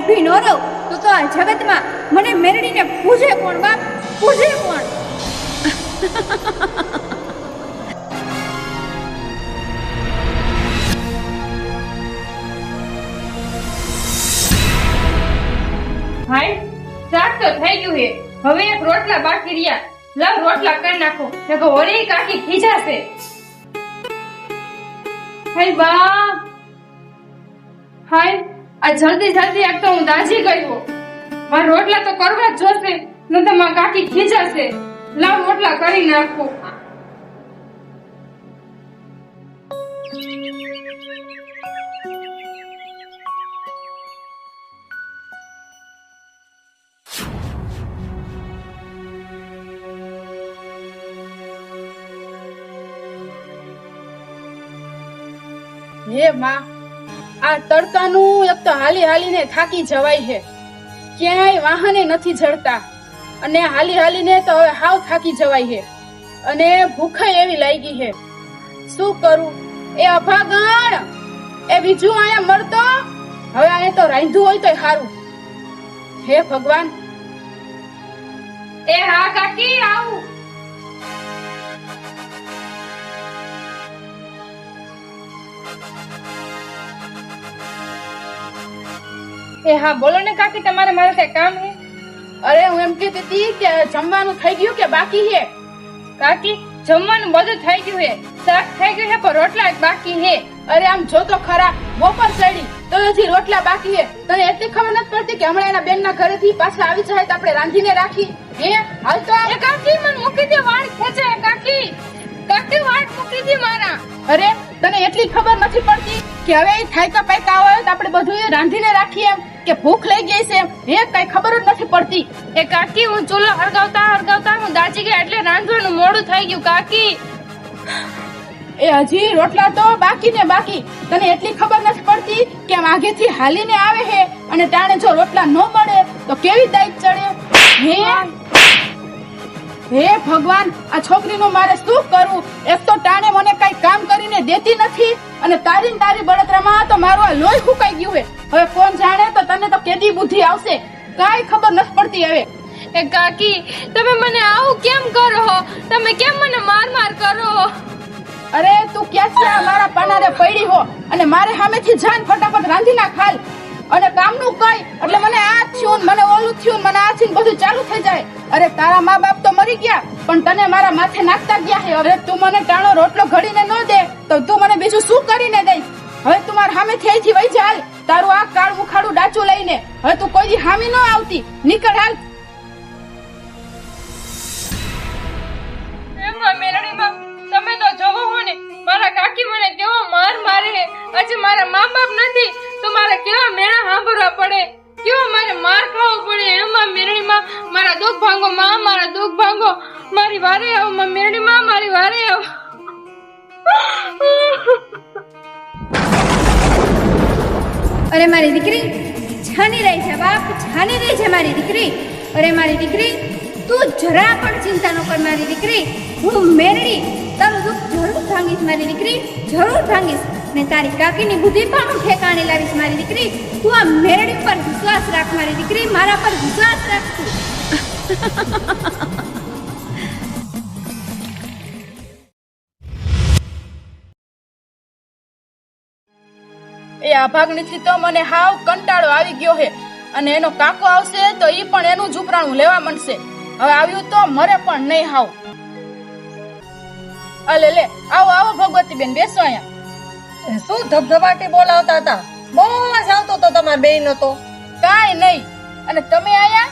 ઊભી ન રહું. તો તો આ જગતમાં મને મેરડીને પૂજે કોણ બાપ? પૂજે કોણ? ભાઈ, શાક તો થઈ ગયું હે હવે એક રોટલા બાકી રહ્યા. લાવ રોટલા કરી નાખો. નકર ઓલી કાકી ખીજાશે હાય બા હાય. આ જલ્દી જલ્દી એક તો હું દાજી ગયો. મારે રોટલા તો કરવા જ જોશે ન તો મારા કાકી ખીજાશે. લાવ રોટલા કરી નાખો. હે માં આ તડકાનું એક તો હાલી હાલીને થાકી જવાય છે. ક્યાંય વાહને નથી જડતા. અને હાલી હાલીને તો હવે હાવ થાકી જવાય છે. અને ભૂખાઈ એવી લાગી છે. શું કરું? એ અભાગણ! એ બીજું આયા મળતો? હવે અહીંયા તો રાંધ્યું હોય તો સારું. હે ભગવાન! એ હા કાકી, આવું. એ હા, બોલો ને કાકી, તમારે મારે કઈ કામ હે? અરે, હું એમ કહેતી હતી કે જમવાનું થઈ ગયું કે બાકી હે? કાકી, જમવાનું બધું થઈ ગયું હે. શાક થઈ ગયું હે, પણ રોટલા બાકી હે. અરે, આમ જો તો ખરા, બપોર ચડી, તો હજી રોટલા બાકી હે. તને એટલી ખબર નથી પડતી કે હમણાં એના બેન ના ઘરેથી પાછા આવી જાય તો આપણે રાંધીને રાખી? હે? હાલ તો. કાકી, મને મૂકી દે, વાળ ખેંચે કાકી. કાકી વાટ મૂકી દી મારા. અરે, તને એટલી ખબર નથી પડતી કે હવે થાયકા પાયકા આવે તો આપણે બધું રાંધીને રાખીએ કે ભૂખ લઈ ગઈ છે હે, કઈ ખબર જ નથી પડતી. એ કાકી, હું ચૂલો હળગાવતા હળગાવતા હું દાજી ગયા એટલે રાંધવાનું મોડું થઈ ગયું, કાકી. એ હજી રોટલા તો બાકી ને બાકી. તને એટલી ખબર નથી પડતી કે આગેથી હાલીને આવે હે? અને ટાણે જો રોટલા ન મળે તો કેવી દાઈત ચડે? હે? હે ભગવાન આ છોકરીનું મારે શું કરવું? એક તો ટાણે મને કઈ કામ કરીને દેતી નથી અને તારી તારી બળતરામાં તો મારું આ લોહી ફૂકાઈ ગયું હે. હવે કોણ જાણે તો તને તો કેદી બુદ્ધિ આવશે. કાઈ ખબર નથી પડતી હવે. એ કાકી તમે મને આવું કેમ કરો તમે કેમ મને માર માર કરો અરે તું ક્યાં છે? મારા પાનારે પડી હો. અને મારે સામેથી જાન ફટાફટ રાંધી નાખ હાલ અને કામનું કઈ. એટલે મને આ થયું મને ઓલું થયું મને આ થયું બધું ચાલુ થઈ જાય. અરે તારા મા બાપ તો મરી ગયા, પણ તને મારા માથે નાખતા ગયા છે હવે તું મને ટાણો રોટલો ઘડીને ન દે, તો તું મને બીજું શું કરીને દઈશ? હવે તું મારા સામેથી થઈથી વહી હાલ. તારું આ કાળ મુખાડું ડાચું લઈને. હવે તું કોઈ હામી ન આવતી. નીકળ હાલ. એમાં મેરડીમાં તમે તો જોવો હો મારા કાકી મને કેવો માર મારે આજે મારા મારે કેવા મેળા સાંભળવા પડે? કેવો મારે માર ખાવો પડે? એમાં મેરડીમાં મારા દુઃખ ભાંગો, માં મારા દુઃખ ભાંગો. મારી વારે આવો, માં મેરડીમાં મારી વારે આવો. અરે મારી દીકરી છાની રહી છે બાપ છાની રહી છે મારી દીકરી. અરે મારી દીકરી, તું જરા પણ ચિંતા ન કર મારી દીકરી. હું મેરડી તારું દુઃખ જરૂર ભાંગીશ મારી દીકરી, જરૂર ભાંગીશ. ને તારી કાકીની બુદ્ધિ પણ હું ઠેકાણે લાવીશ, મારી દીકરી. તું આ મેરડી પર વિશ્વાસ રાખ, મારી દીકરી. મારા પર વિશ્વાસ રાખ એ અભાગણીથી તો મને હાવ કંટાળો આવી ગયો છે અને એનો કાકો આવશે તો ઈ પણ એનું જુપરાણું લેવા મળશે હવે આવ્યું તો મરે પણ નહીં હાવ. અલે, લે, આવો આવો ભગવતી બેન બેસો અહીંયા. શું ધબધબાટી બોલાવતા હતા? બહુ અવાજ આવતો તો તમારા બેન તો કાંઈ નહીં. અને તમે આયા?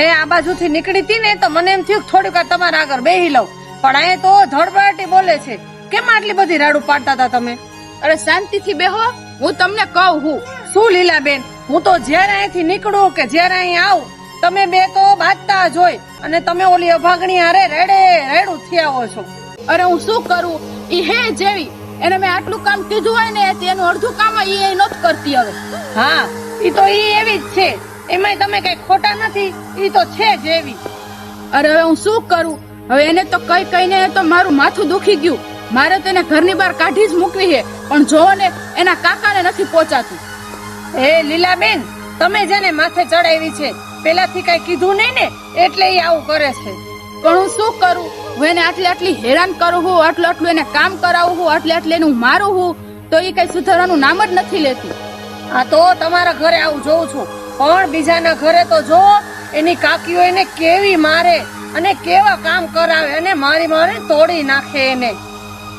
એ આ બાજુથી નીકળી હતી ને તો મને એમ થયું કે થોડીક વાર તમારા આગળ બેહી લઉં. પણ અહીંયા તો ધડબડાટી બોલે છે. કેમ આટલી બધી રાડું પાડતા હતા તમે? અરે શાંતિથી બેહો. હું તમને કહું હું. શું લીલા બેન હું તો જ્યારે અહીંથી નીકળું કે જ્યારે અહીં આવું તમે બે તો બાજતા જોઈ અને તમે ઓલી અભાગણી હારે રેડે રેડું થયા છો. અરે હું શું કરું? ઈ હે જેવી. એને મેં આટલું કામ કીધું હોય ને તેનું અડધું કામ એ નત કરતી હવે. હા એ તો એ એવી જ છે. એમાંય તમે કઈ ખોટા નથી એ તો છે જ એવી. અરે હવે હું શું કરું? હવે એને તો કઈ કઈને તો મારું માથું દુખી ગયું. મારે તો એને ઘરની બહાર કાઢી જ મૂકવી છે. પણ જોવો ને એના કાકાને નથી પહોંચાતું. હે લીલાબેન તમે જેને માથે ચડાવી છે પેલાથી કઈ કીધું નહીં ને એટલે એ આવું કરે છે. પણ હું શું કરું? હું એને આટલી આટલી હેરાન કરું હું આટલું આટલું એને કામ કરાવું હું આટલે આટલે એને હું મારું હું તો એ કઈ સુધારવાનું નામ જ નથી લેતી. આ તો તમારા ઘરે આવું જોઉં છું. પણ બીજાના ઘરે તો જો એની કાકીઓ એને કેવી મારે અને કેવા કામ કરાવે અને મારી મારે તોડી નાખે એને.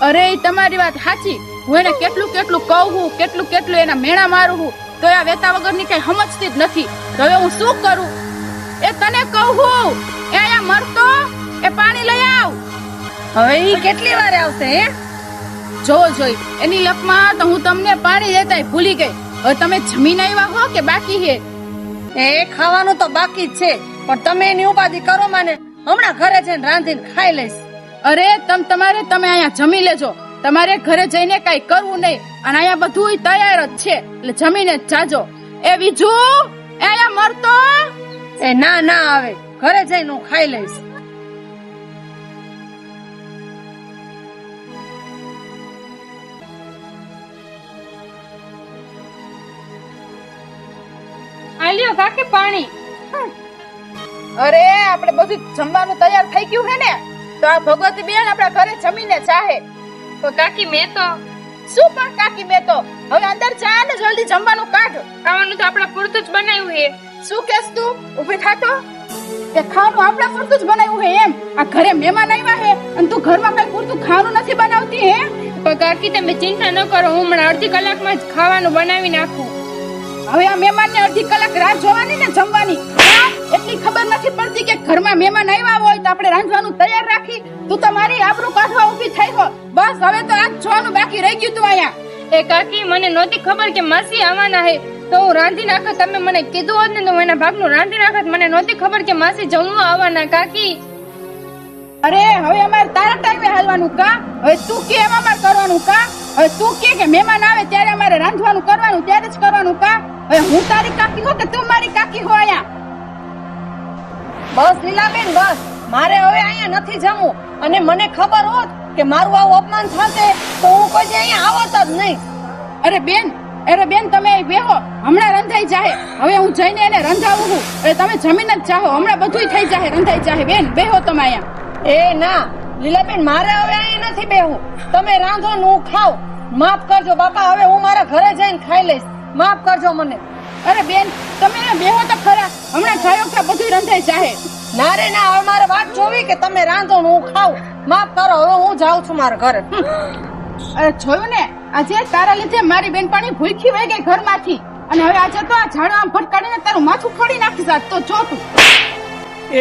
અરે તમારી વાત સાચી. હું એને કેટલું કેટલું કહું હું કેટલું કેટલું એના મેણા મારું હું તો આ વેતા વગરની કઈ સમજતી જ નથી. હવે હું શું કરું? એ તને કહું હું. એ અહીંયા મરતો એ પાણી લઈ આવ. હવે ઈ કેટલી વાર આવશે હે? જો જોઈ એની લપમાં તો હું તમને પાણી દેતાય ભૂલી ગઈ. હવે તમે જમીન આવ્યા હો કે બાકી હે? એ ખાવાનું તો બાકી જ છે પણ તમે એની ઉપાધિ કરો મને હમણાં ઘરે જઈને રાંધીને ખાઈ લઈશ. અરે તમ તમારે તમે અહીંયા જમી લેજો. તમારે ઘરે જઈને કઈ કરવું નહીં. અને અહીંયા બધું તૈયાર જ છે. એટલે જમીને જ જાજો. એ બીજું એ મરતો? એ ના ના આવે. ઘરે જઈને હું ખાઈ લઈશ. આ લ્યો કાકી પાણી. અરે આપણે બધું જમવાનું તૈયાર થઈ ગયું હે ને? તો આ ભગવતી બેન આપણા ઘરે જમીને ચાહે. તો કાકી મેં તો શું પણ કાકી મેં તો હવે અંદર જા ને જલ્દી જમવાનું કાઢ. ખાવાનું તો આપણા પૂરતું જ બનાવ્યું હે શું કેસ તું? ઊભી થાતો કે ખાવાનું આપણા પૂરતું જ બનાવ્યું હે એમ. આ ઘરે મહેમાન આવ્યા હે અને તું ઘરમાં કઈ પૂરતું ખાવાનું નથી બનાવતી હે? પણ કાકી તમે ચિંતા ન કરો હું હમણાં અડધી કલાકમાં જ ખાવાનું બનાવી નાખું. હવે આ મહેમાન ને અડધી કલાક રાહ જોવાની ને જમવાની? એટલી ખબર નથી પડતી કે ઘરમાં મહેમાન આવ્યા હોય તો આપણે રાંધવાનું તૈયાર રાખી? તું તો મારી આબરૂ કાઢવા ઊભી થઈ હો. બસ હવે તો આ જોવાનું બાકી રહી ગયું તું અહીંયા. એ કાકી મને નહોતી ખબર કે માસી આવવાના હે. તો હું રાંધી નાખત તમે મને કીધું હોત ને તો હું એના ભાગનું રાંધી નાખત. મને નહોતી ખબર કે માસી જમવા આવવાના કાકી. અરે હવે અમારે તારા ટાઈમે હાલવાનું કા? હવે તું કે એમ અમારે કરવાનું કા? હવે તું કે કે મહેમાન આવે ત્યારે અમારે રાંધવાનું કરવાનું ત્યારે જ કરવાનું કા? હવે હું તારી કાકી હો કે તું મારી કાકી હો અહીંયા. બસ લીલાબેન બસ. મારે હવે અહીંયા નથી જમવું. અને મને ખબર હોત કે મારું આવું અપમાન થશે તો હું કોઈ અહીંયા આવત જ નહીં. અરે બેન અરે બેન તમે અહીં બેહો. હમણાં રંધાઈ જાહે. હવે હું જઈને એને રંધાવું છું. એટલે તમે જમીન જ ચાહો હમણાં બધુંય થઈ જાહે રંધાઈ જાહે. બેન બેહો તમે અહીંયા. એ ના લીલાબેન મારે હવે અહીંયા નથી બેહવું. તમે રાંધો ને હું ખાવ માફ કરજો બાપા હવે હું મારા ઘરે જઈને ખાઈ લઈશ. માફ કરજો મને. અરે બેન તમે બેહો તો ખરા. હમણાં જાયો કે બધુંય રંધાઈ જાહે. ના રે ના હવે મારે વાત જોવી કે તમે રાંધો હું ખાવ માફ કરો હવે હું જાઉં છું મારા ઘરે. અરે જોયું ને? આજે તારા લીધે મારી બેનપણી ભૂલખી વહી ગઈ ઘરમાંથી. અને હવે આજે તો આ ઝાડુ આમ ફટકાડીને તારું માથું ફોડી નાખી આજ તો જો તું.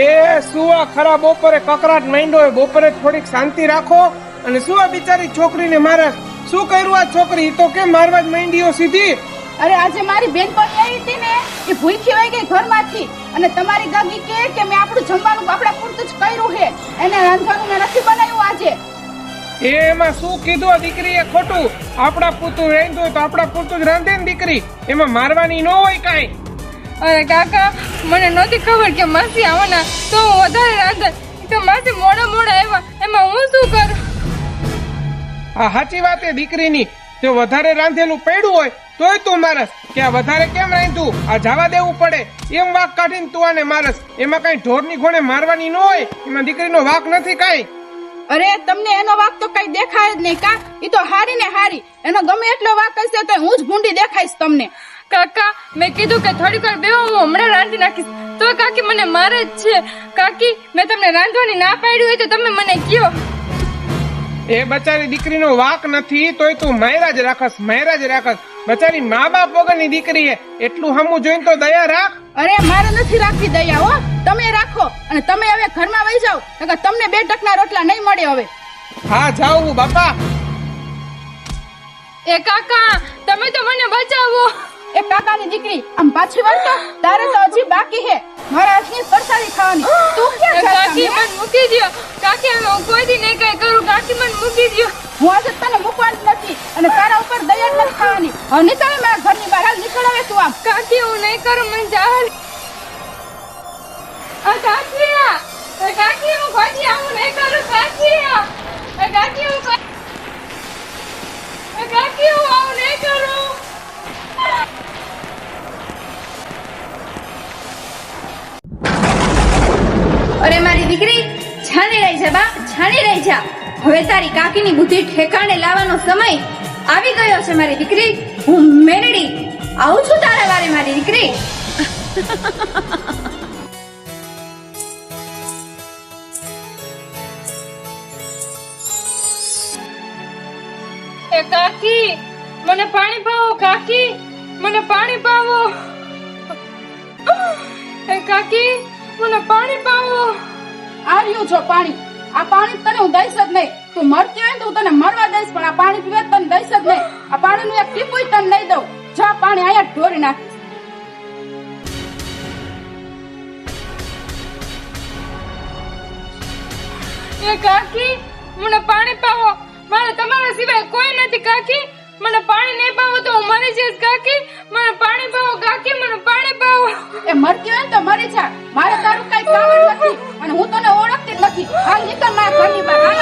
એ શું ખરા બપોરે કકરાટ માંડ્યો હોય બપોરે થોડીક શાંતિ રાખો. અને સુવા બિચારી છોકરીને મારે શું કર્યું આ છોકરી? તો કેમ મારવા જ માંડ્યો સીધી? અરે આજે મારી બેનપણી આવી હતી ને એ ભૂલખી વહી ગઈ ઘરમાંથી. અને તમારી ગાગી કે કે મેં આપણું જમવાનું આપણા પૂરતું જ કર્યું છે. એને રાંધવાનું મેં નથી બનાવ્યું આજે. એમાં શું કીધું આ દીકરીએ? ખોટું. આપણા પૂતું રાંધ્યું તો આપણા પૂરતું જ રાંધે ને દીકરી. એમાં મારવાની ન હોય કાંઈ. અરે કાકા મને નહોતી ખબર કે માસી આવવાના તો હું વધારે રાંધે. તો માસી મોડા મોડા આવ્યા. એમાં હું શું કરું? આ સાચી વાત એ દીકરીની. જો વધારે રાંધેલું પડ્યું હોય તોય તું મારસ. કે આ વધારે કેમ રાંધ્યું? આ જવા દેવું પડે. એમ વાક કાઢીને તું આને મારસ. એમાં કઈ ઢોરની ઘોડે મારવાની ન હોય. એમાં દીકરીનો વાક નથી કાંઈ. અરે તમને એનો વાક તો કઈ દેખાય જ નહીં કા? એ તો હારી ને હારી. એનો ગમે એટલો વાક હશે તો હું જ ભૂંડી દેખાઈશ તમને. કાકા મેં કીધું કે થોડીક વાર બેહો હું હમણાં રાંધી નાખીશ. તો કાકી મને મારે જ છે. કાકી મેં તમને રાંધવાની ના પાડી હોય તો તમે મને કયો. એ બચારી દીકરીનો વાક નથી તોય તું માયરા જ રાખસ મહેરા જ રાખસ. બચારી મા બાપ વગરની દીકરી હે એટલું હમું જોઈને તો દયા રાખ. અરે મારે નથી રાખવી દયા હો. તમે રાખો અને તમે હવે ઘરમાં વહી જાઓ નકર તમને બે ટકના રોટલા નહીં મળે હવે. હા જાઉં હું બાપા. એ કાકા તમે તો મને બચાવો. એ કાકાની દીકરી આમ પાછી વળતો તારે તો હજી બાકી હે. મારા હાથની પરસાદી ખાવાની. તું ક્યાં કાકી? મને મૂકી દ્યો. કાકી હવે હું કોઈ દી નહીં કઈ કરું. કાકી મને મૂકી દ્યો. હું આજે તને મૂકવાની જ નથી અને તારા ઉપર દયા નથી ખાવાની હવે નીકળ મારા ઘરની બહાર હાલ નીકળ હવે તું આમ. કાકી હું નહીં કરું મને જાહેર આ કાકી આ કાકી હું કોઈ આવું નહીં કરું કાકી કાકી હું કાકી હું આવું નહીં કરું. અરે મારી દીકરી છાની રહી છે બાપ છાની રહી જા. હવે તારી કાકીની બુદ્ધિ ઠેકાણે લાવવાનો સમય આવી ગયો છે મારી દીકરી. હું મેરડી આવું છું તારા વારે મારી દીકરી. એ કાકી મને પાણી પાવો કાકી. મને પાણી પાવો. એ કાકી મને પાણી પાવો. આવ્યું છો પાણી. આ પાણી તને હું દઈશ જ નહીં. તું મરતી હોય ને તો હું તને મરવા દઈશ, પણ આ પાણી પીવે તને દઈશ જ નહીં. આ પાણી નું એક ટીપું તને નહીં દઉં. જા, પાણી અહીંયા ઢોરી નાખ એ કાકી, મને પાણી પાવો. મારે તમારા સિવાય કોઈ નથી કાકી. મને પાણી નહીં પાવો તો હું મરી જઈશ કાકી. મને પાણી પાવો કાકી મને પાણી પાવો. એ મરતી હોય ને તો મરી જા. મારે તારું કઈ કામ નથી. અને હું તને ઓળખતી જ નથી. હાલ નીકળ મારા ઘરની બહાર. હાલ.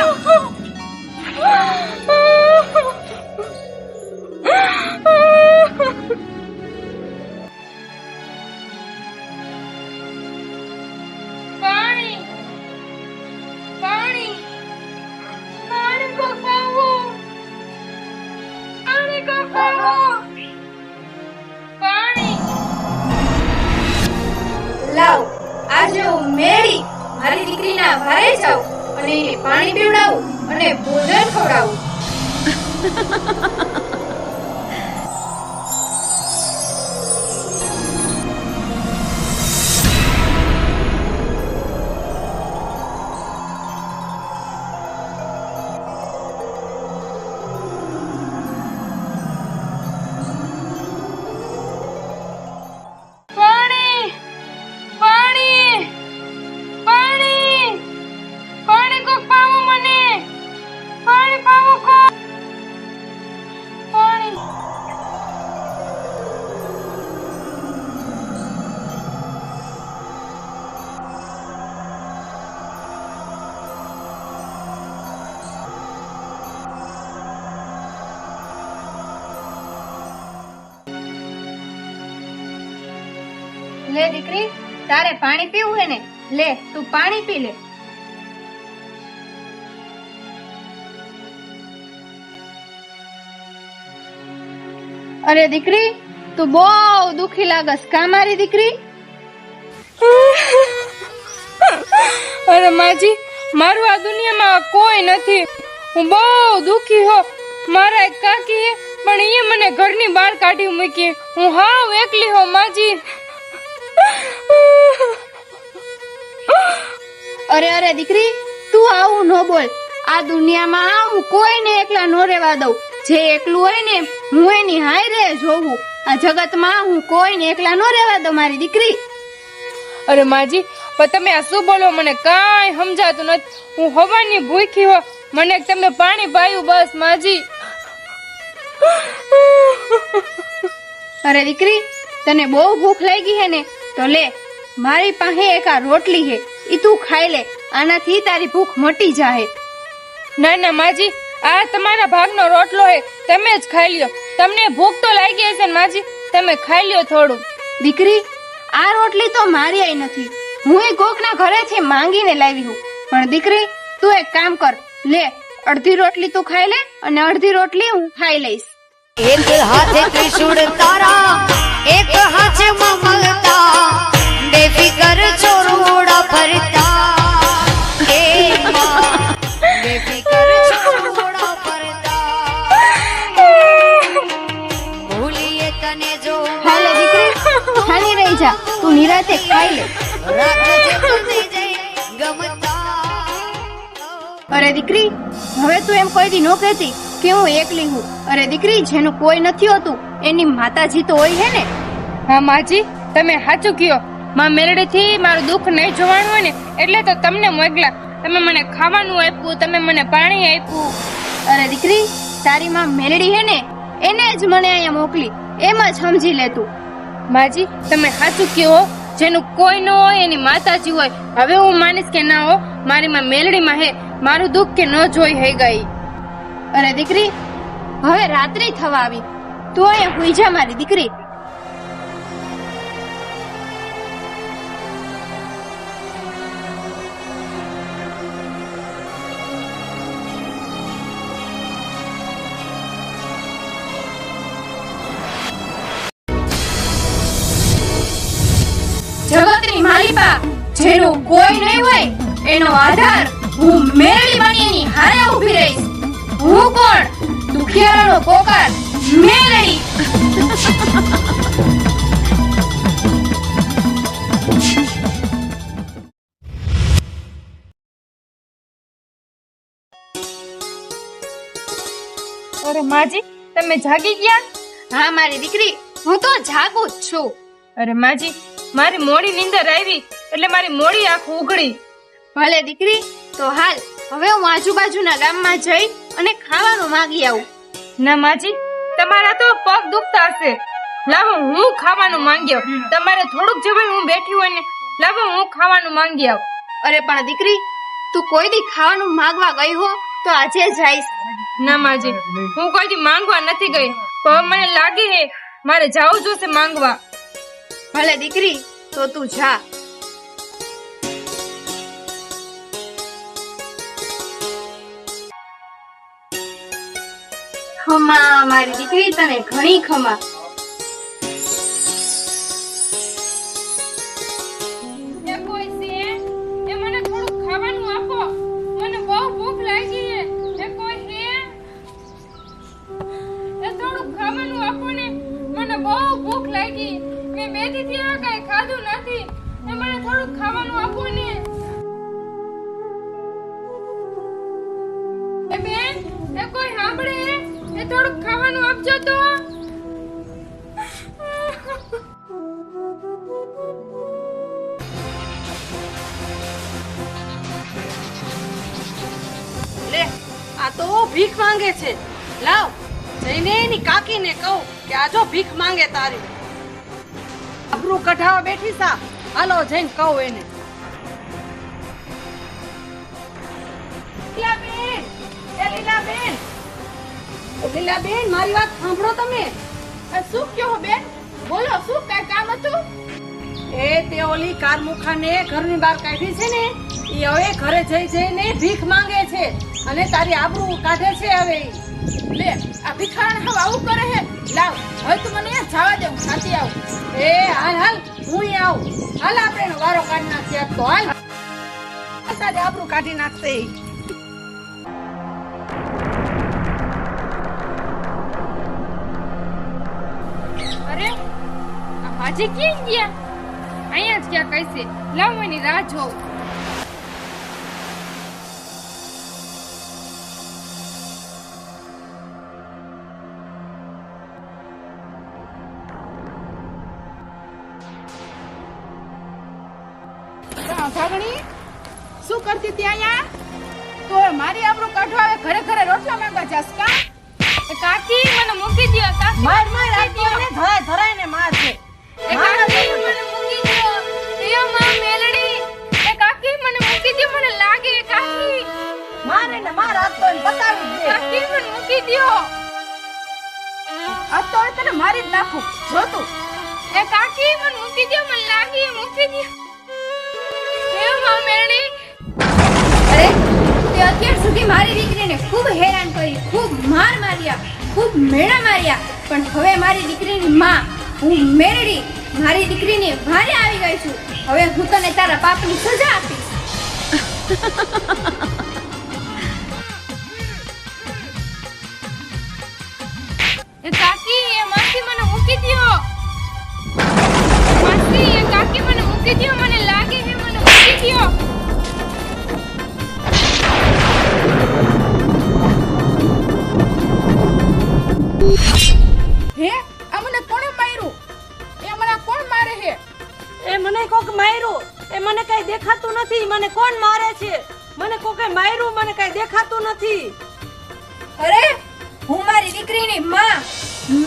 આવ. મારી દીકરીના ભારે જાઉં અને એને પાણી પીવડાવું અને ભોજન ખવડાવું. લે દીકરી, તારે પાણી પીવું હે ને? લે, તું પાણી પી લે. અરે દીકરી, તું બહુ દુખી લાગસ. કા મારી દીકરી? અરે માજી, મારું આ દુનિયામાં કોઈ નથી. હું બહુ દુખી હો. મારા એક કાકી પણ એ મને ઘરની બહાર કાઢી મૂકી. હું હાવ એકલી હો, માજી. અરે અરે દીકરી તું આવું ન બોલ. આ દુનિયામાં હું કોઈને એકલા ન રહેવા દઉં. જે એકલું હોય ને હું એની હાય રે જોવું. આ જગતમાં હું કોઈને એકલા ન રહેવા દઉં મારી દીકરી. અરે માજી પણ તમે આ શું બોલો? મને કાંઈ સમજાતું નથી. હું હવાની ભૂખી હો. મને તમને પાણી પાયું બસ માજી. અરે દીકરી તને બહુ ભૂખ લાગી હે ને તો લે મારી પાસે એક આ રોટલી હે. ઈ તું ખાઈ લે. આનાથી તારી ભૂખ મટી જાહે. ના ના માજી આ તમારા ભાગનો રોટલો હે તમે જ ખાઈ લ્યો. તમને ભૂખ તો લાગી હશે ને માજી તમે ખાઈ લ્યો થોડું. દીકરી આ રોટલી તો મારી આઈ નથી. હું એ કોકના ઘરેથી માંગીને લાવી હું. પણ દીકરી તું એક કામ કર. લે અડધી રોટલી તું ખાઈ લે અને અડધી રોટલી હું ખાઈ લઈશ. એક હાથે ત્રિશુળ તારા એક હાથે મમલતા બેફિકર ચોરોડા ફરતા. એ બેફિકર ચોરોડા ફરતા. ભૂલીએ તને જો. હાલે દીકરી ખાલી રહી જા તું નિરાતે ખાઈ લે. અરે દીકરી હવે તું એમ કોઈ દી ન કહેતી કે હું એકલી હું. અરે દીકરી જેનું કોઈ નથી હોતું એની માતાજી તો હોય હે ને? હા માજી તમે સાચું કયો. માં મેરડીથી મારું દુઃખ નહીં જોવાનું હોય ને, એટલે તો તમને મોકલા. તમે મને ખાવાનું આપ્યું, તમે મને પાણી આપ્યું. અરે દીકરી, તારી માં મેલડી હે ને, એને જ મને અહીંયા મોકલી. એમ જ સમજી લેતું માજી, તમે સાચું કહો, જેનું કોઈ ન હોય, એની માતાજી હોય. હવે હું માનીશ કે ના હો, મારી માં મેલડીમાં હે, મારું દુઃખ કે ન જોઈ હઈ ગઈ. અરે દીકરી, હવે રાત્રિ થવા આવી. તું અહીંયા હુઈ જા મારી દીકરી. જેનું કોઈ નહીં હોય એનો આધાર હું મેળવી બનીની હારે ઊભી રહીશ. હું કોણ? દુખિયારાનો પોકાર મેરડી. અરે માજી તમે જાગી ગયા? હા મારી દીકરી હું તો જાગું જ છું. અરે માજી મારી મોડી નીંદર આવી. એટલે મારી મોડી આંખ ઉઘડી. ભલે દીકરી તો હાલ હવે હું આજુબાજુના ગામમાં જઈ અને ખાવાનું માંગી આવું. ના માજી તમારા તો પગ દુખતા હશે. લાવો હું ખાવાનું માંગ્યો તમારે થોડુંક જવાય હું બેઠી હોય ને લાવો હું ખાવાનું માંગી આવું. અરે પણ દીકરી તું કોઈ દી ખાવાનું માંગવા ગઈ હો તો આજે જઈશ ના માજી હું કોઈ દી માંગવા નથી ગઈ. પણ મને લાગે હે મારે જવું જોશે માંગવા. ભલે દીકરી તો તું જા. ખમા મારી દીકરી તને ઘણી ખમા. તારી. આબરૂ કઢાવા બેઠી સા. હાલો જઈને કહું એને. લીલાબેન મારી વાત સાંભળો તમે. શું કહો બેન? બોલો, શું કઈ કામ હતું? એ તે ઓલી કારમુખાને ઘરની બહાર કાઢી છે ને એ હવે ઘરે જઈ જઈને ભીખ માંગે છે અને તારી આબરૂ કાઢે છે હવે. લે, આ ભિખારણ હવે આવું કરે હે? લાવ, હવે તું મને જવા દે, હું ખાતી આવું. એ, હાલ હાલ, હું આવું. હાલ આપણે એનો વારો કાઢી નાખીએ તો, હાલ. સાથે આપણું કાઢી નાખશે અરે ભાજી ક્યાં ગયા? અહીંયા જ ક્યાં કહીશે લાવ એની રાહ જોઉં. આ તો હવે તને મારી જ નાખું. જો તું. એ કાકી મને મૂકી દ્યો મને લાગી મૂકી દે હે મા મેરણી અરે તે અત્યાર સુધી મારી દીકરીને ખૂબ હેરાન કરી ખૂબ માર માર્યા ખૂબ મેણા માર્યા. પણ હવે મારી દીકરીની માં હું મેરડી મારી દીકરીની ભારે આવી ગઈ છું. હવે હું તને તારા પાપની સજા આપીશ. હે? આ મને કોણે માર્યું? એ મને કોણ મારે હે? એ મને કોક માર્યું. એ મને કઈ દેખાતું નથી. મને કોણ મારે છે? મને કોકે માર્યું મને કઈ દેખાતું નથી. અરે હું મારી દીકરીની માં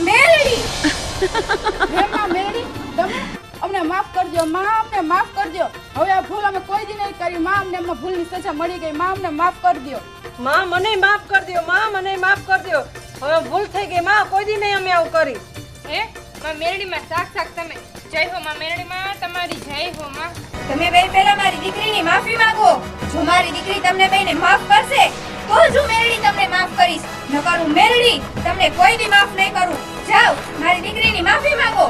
મેલડી. હે માં મેરી તમે અમને માફ કરજો માં અમને માફ કરજો. હવે આ ભૂલ અમે કોઈ દી નહીં કરી. માં અમને અમને ભૂલની સજા મળી ગઈ. માં અમને માફ કરજો. માં મને માફ કરી દો માં મને માફ કરી દો હવે ભૂલ થઈ ગઈ માં કોઈ દી નહીં અમે આવું કરી. હે? માં મેરડીમાં સાક સાક તમે. જય હો માં મેરડીમાં તમારી જય હો માં. તમે બે પહેલા મારી દીકરીની માફી માંગો. જો મારી દીકરી તમને બેને માફ કરશે તો જ હું મેરડી તમને માફ કરીશ. નકર હું મેરડી તમને કોઈ દી માફ નહીં કરું. જાઓ મારી દીકરીની માફી માંગો.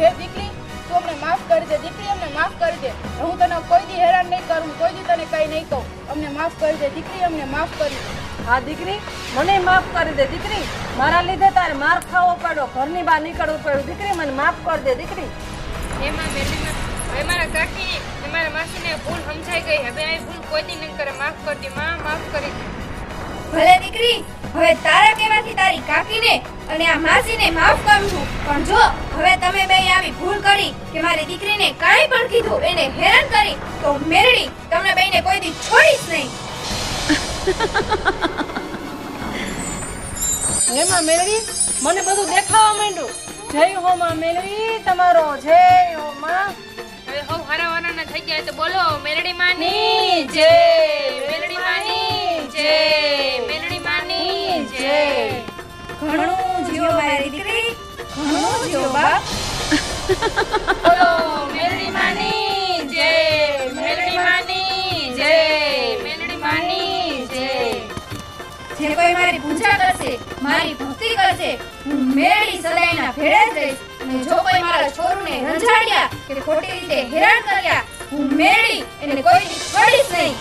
હે દીકરી તું અમને માફ કરી દે દીકરી અમને માફ કરી દે. હું તને કોઈ દી હેરાન નહીં કરું કોઈ દી તને કઈ નહીં કહું. અમને માફ કરી દે દીકરી અમને માફ કરી દે. હા દીકરી મને માફ કરી દે દીકરી. મારા લીધે તારે માર ખાવો પડ્યો ઘરની બહાર નીકળવું પડ્યું. દીકરી મને માફ કરી દે દીકરી. એમાં મેરડીમાં હવે મારા કાકી ને મારા માસીને ભૂલ સમજાઈ ગઈ. હવે આ ભૂલ કોઈ દી ન કરે. માફ કરી દે માં માફ કરી દે. ભલે દીકરી હવે તારા કહેવાથી તારી કાકીને અને આ માસીને માફ કરું છું પણ જો હવે તમે બે આવી ભૂલ કરી કે મારી દીકરીને કાંઈ પણ કીધું એને હેરાન કરી તો મેરડી. તમને બેને કોઈ દી છોડીશ નહીં. હે માં મેળવી મને બધું દેખાવા માંડ્યું. જય હો માં મેળવી તમારો જય હો માં. હવે હવ હારા વારાના થઈ ગયા તો બોલો મેરડી માની જય. મેરડી માની જય. મેરડી માની જય. ઘણું મારી દીકરી ઘણું બાપ. બોલો માની જય. માની જય. માની જય. જે કોઈ મારી પૂજા કરશે મારી ભક્તિ કરશે હું મેળી સદાયના ભેળે જ રહીશ. અને જો કોઈ મારા છોરુને રંજાડ્યા કે ખોટી રીતે હેરાન કર્યા હું મેળી એને કોઈ દી છોડીશ નહીં.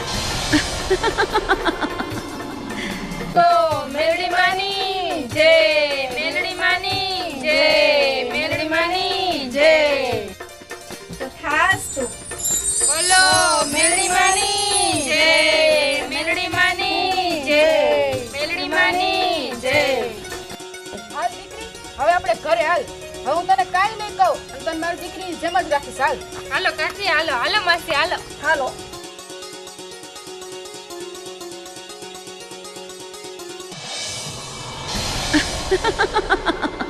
હવે ઘરે હાલ. હવે હું તને કાઈ નહીં કહું અને તને મારી દીકરી જેમ જ રાખીશ હાલ. હાલો કાકી હાલો હાલો માસી હાલો. હાલો.